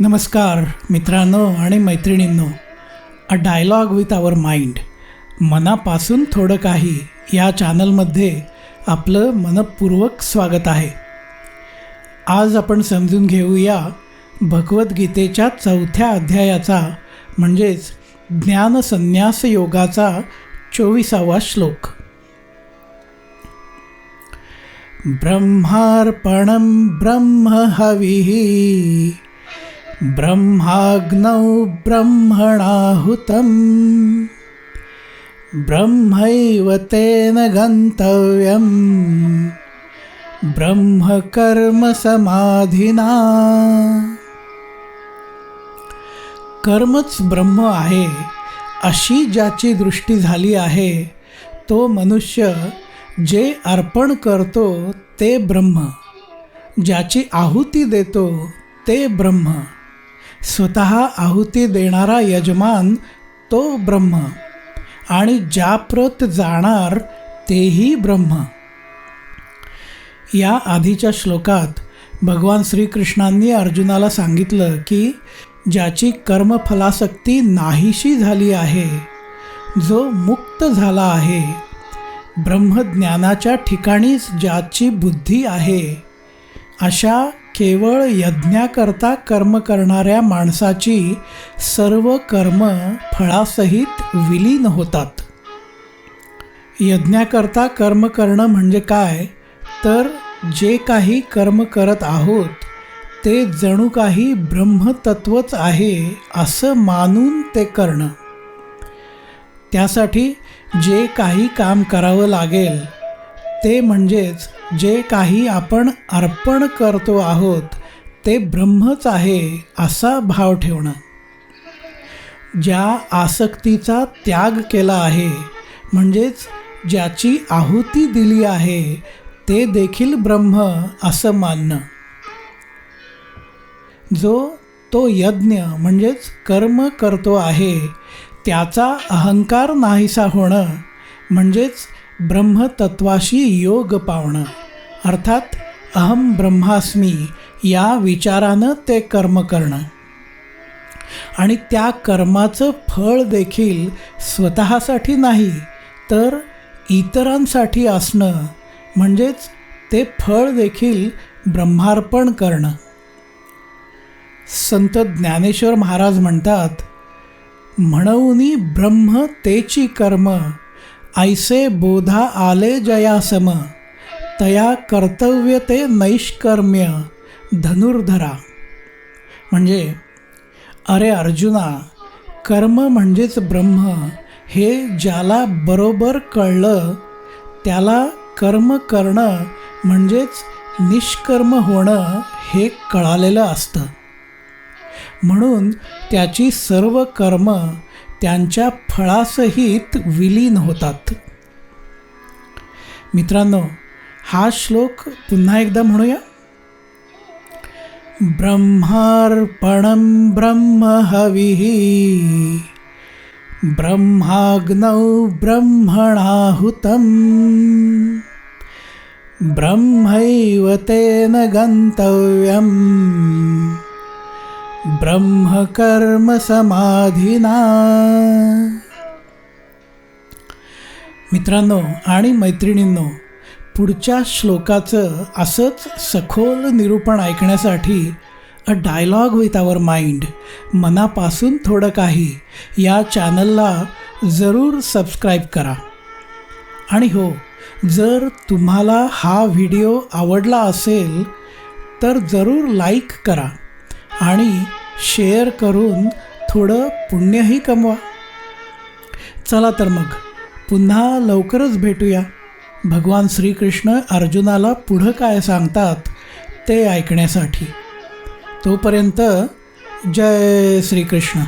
नमस्कार मित्रांनो आणि मैत्रिणींनो. A dialogue with our mind मनापासून थोडं काही या चॅनलमध्ये आपलं मनपूर्वक स्वागत आहे. आज आपण समजून घेऊया भगवद्गीतेच्या चौथ्या अध्यायाचा म्हणजेच ज्ञानसन्यास योगाचा चोवीसावा श्लोक. ब्रह्मार्पणं ब्रह्म हवी ब्रह्माग्नौ ब्रह्मणाहुतं ब्रह्मैव तेन गन्तव्यम्। ब्रह्मकर्मसमाधिना। कर्मच ब्रह्म आहे अशी ज्याची दृष्टी झाली आहे तो मनुष्य जे अर्पण करतो ते ब्रह्म ज्याची आहुती देतो ते ब्रह्म। स्वतः आहुती देणारा यजमान तो ब्रह्म. आणि ज्याप्रत जाणार तेही ब्रह्म. या आधीच्या श्लोकात भगवान श्रीकृष्णांनी अर्जुनाला सांगितलं की ज्याची कर्मफलासक्ती नाहीशी झाली आहे जो मुक्त झाला आहे ब्रह्मज्ञानाच्या ठिकाणीच ज्याची बुद्धी आहे अशा केवळ यज्ञाकरता कर्म करणाऱ्या माणसाची सर्व कर्म फळासहित विलीन होतात. यज्ञाकरता कर्म करणं म्हणजे काय? तर जे काही कर्म करत आहोत ते जणू काही ब्रह्मतत्वच आहे असं मानून ते करणं. त्यासाठी जे काही काम करावं लागेल ते म्हणजेच जे काही आपण अर्पण करतो आहोत ते ब्रह्मच आहे असा भाव ठेवणं. ज्या आसक्तीचा त्याग केला आहे म्हणजेच ज्याची आहुती दिली आहे ते देखील ब्रह्म असं मानणं. जो तो यज्ञ म्हणजेच कर्म करतो आहे त्याचा अहंकार नाहीसा होणं म्हणजेच ब्रह्मतत्वाशी योग पावणं. अर्थात अहम ब्रह्मास्मी या विचारानं ते कर्म करणं. आणि त्या कर्माचं फळ देखील स्वतःसाठी नाही तर इतरांसाठी असणं म्हणजेच ते फळ देखील ब्रह्मार्पण करणं. संत ज्ञानेश्वर महाराज म्हणतात म्हणून ब्रह्म तेची कर्म ऐसे बोधा आले जयासम तया कर्तव्य ते नैष्कर्म्य धनुर्धरा. म्हणजे अरे अर्जुना कर्म म्हणजेच ब्रह्म हे ज्याला बरोबर कळलं त्याला कर्म करणं म्हणजेच निष्कर्म होणं हे कळालेलं असतं. म्हणून त्याची सर्व कर्म त्यांच्या फळासहित विलीन होतात. मित्रांनो हा श्लोक पुन्हा एकदा म्हणूया. ब्रह्मार्पणं ब्रह्महविः ब्रह्माग्नौ ब्रह्मणाहुतं ब्रह्मैव तेन गन्तव्यम्। ब्रह्मकर्मसमाधिना मित्रांनो आणि मैत्रिणींनो पुढच्या श्लोकाचं असंच सखोल निरूपण ऐकण्यासाठी a dialogue with our mind मनापासून थोडं काही या चॅनलला जरूर सबस्क्राईब करा. आणि हो जर तुम्हाला हा व्हिडिओ आवडला असेल तर जरूर लाईक करा. आणि शेअर करून थोडं पुण्यही कमवा. चला तर मग पुन्हा लवकरच भेटूया. भगवान श्रीकृष्ण अर्जुनाला पुढं काय सांगतात ते ऐकण्यासाठी. तोपर्यंत जय श्रीकृष्ण.